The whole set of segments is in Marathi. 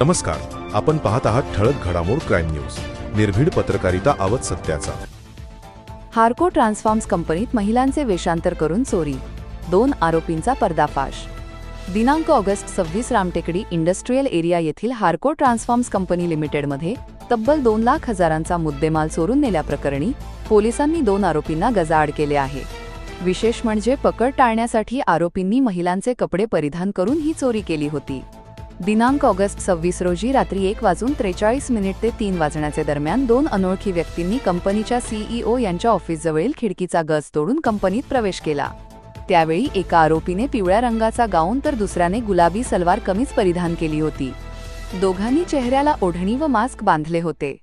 नमस्कार आपण पाहत आहात ठळक घडामोड क्राईम न्यूज निर्भीड पत्रकारिता आवत सत्याचा. हार्को ट्रान्सफॉर्म्स कंपनीत महिलांचे वेषांतर करून चोरी दोन आरोपींचा पर्दाफाश. दिनांक ऑगस्ट सव्वीस रामटेकडी इंडस्ट्रीयल एरिया येथील हार्को ट्रान्सफॉर्म्स कंपनी लिमिटेडमध्ये तब्बल दोन लाख हजारांचा मुद्देमाल चोरून नेल्याप्रकरणी पोलिसांनी दोन आरोपींना गजाआड केले आहे. विशेष म्हणजे पकड टाळण्यासाठी आरोपींनी महिलांचे कपडे परिधान करून ही चोरी केली होती. दिनांक ऑगस्ट सव्वीस रोजी रात्री एक वाजून त्रेचाळीस मिनिट ते तीन वाजण्याचे दरम्यान दोन अनोळखी व्यक्तींनी कंपनीच्या सीईओ यांच्या ऑफिसजवळील खिडकीचा गज तोडून कंपनीत प्रवेश केला. त्यावेळी एका आरोपीने पिवळ्या रंगाचा गाऊन तर दुसऱ्याने गुलाबी सलवार कमीज परिधान केली होती. दोघांनी चेहऱ्याला ओढणी व मास्क बांधले होते.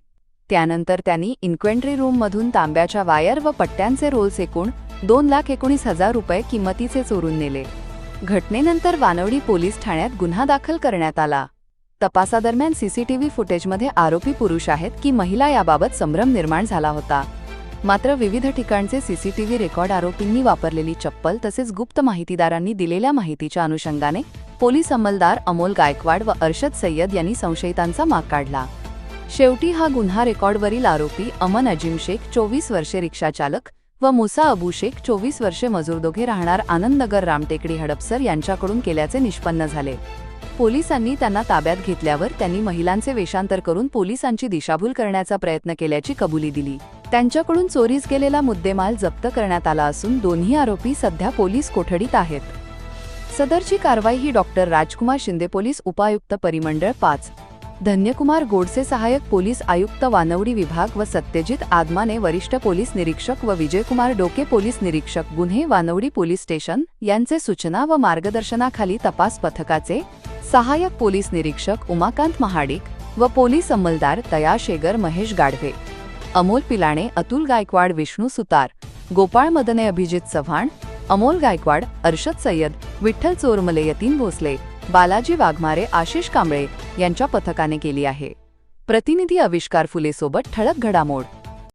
त्यानंतर त्यांनी इन्क्वेंट्री रूममधून तांब्याच्या वायर व पट्ट्यांचे रोल्स एकूण दोन लाख एकोणीस हजार रुपये किंमतीचे चोरून नेले. घटनेनंतर वानवडी पोलीस ठाण्यात गुन्हा दाखल करण्यात आला. तपासादरम्यान सीसीटीव्ही फुटेजमध्ये आरोपी पुरुष आहेत की महिला याबाबत संभ्रम निर्माण झाला होता. मात्र विविध ठिकाणचे सीसीटीव्ही रेकॉर्ड आरोपींनी वापरलेली चप्पल तसेच गुप्त माहितीदारांनी दिलेल्या माहितीच्या अनुषंगाने पोलीस अंमलदार अमोल गायकवाड व अर्शद सय्यद यांनी संशयितांचा माग काढला. शेवटी हा गुन्हा रेकॉर्डवरील आरोपी अमन अजिम शेख चोवीस वर्षे रिक्षाचालक व मुसा अबू शेख चोवीस वर्षे मजूर दोघे राहणार आनंदनगर रामटेकडी हडपसर यांच्याकडून केल्याचे निष्पन्न झाले. पोलिसांनी त्यांना ताब्यात घेतल्यावर त्यांनी महिलांचे वेषांतर करून पोलिसांची दिशाभूल करण्याचा प्रयत्न केल्याची कबुली दिली. त्यांच्याकडून चोरीस गेलेला मुद्देमाल जप्त करण्यात आला असून दोन्ही आरोपी सध्या पोलीस कोठडीत आहेत. सदरची कारवाई ही डॉक्टर राजकुमार शिंदे पोलीस उपायुक्त परिमंडळ पाच धन्यकुमार गोडसे सहाय्यक पोलीस आयुक्त वानवडी विभाग व सत्यजित आदमाने वरिष्ठ पोलीस निरीक्षक व विजयकुमार डोके पोलीस निरीक्षक गुन्हे वानवडी पोलीस स्टेशन यांचे सूचना व मार्गदर्शनाखाली तपास पथकाचे सहाय्यक पोलीस निरीक्षक उमाकांत महाडिक व पोलीस अंमलदार तया शेगर महेश गाढवे अमोल पिलाणे अतुल गायकवाड विष्णू सुतार गोपाळ मदने अभिजित चव्हाण अमोल गायकवाड अर्षद सय्यद विठ्ठल चोरमले यतीन भोसले बालाजी वाघमारे आशिष कांबळे यांच्या पथकाने केली आहे. प्रतिनिधी आविष्कार फुलेसोबत ठळक घडामोड.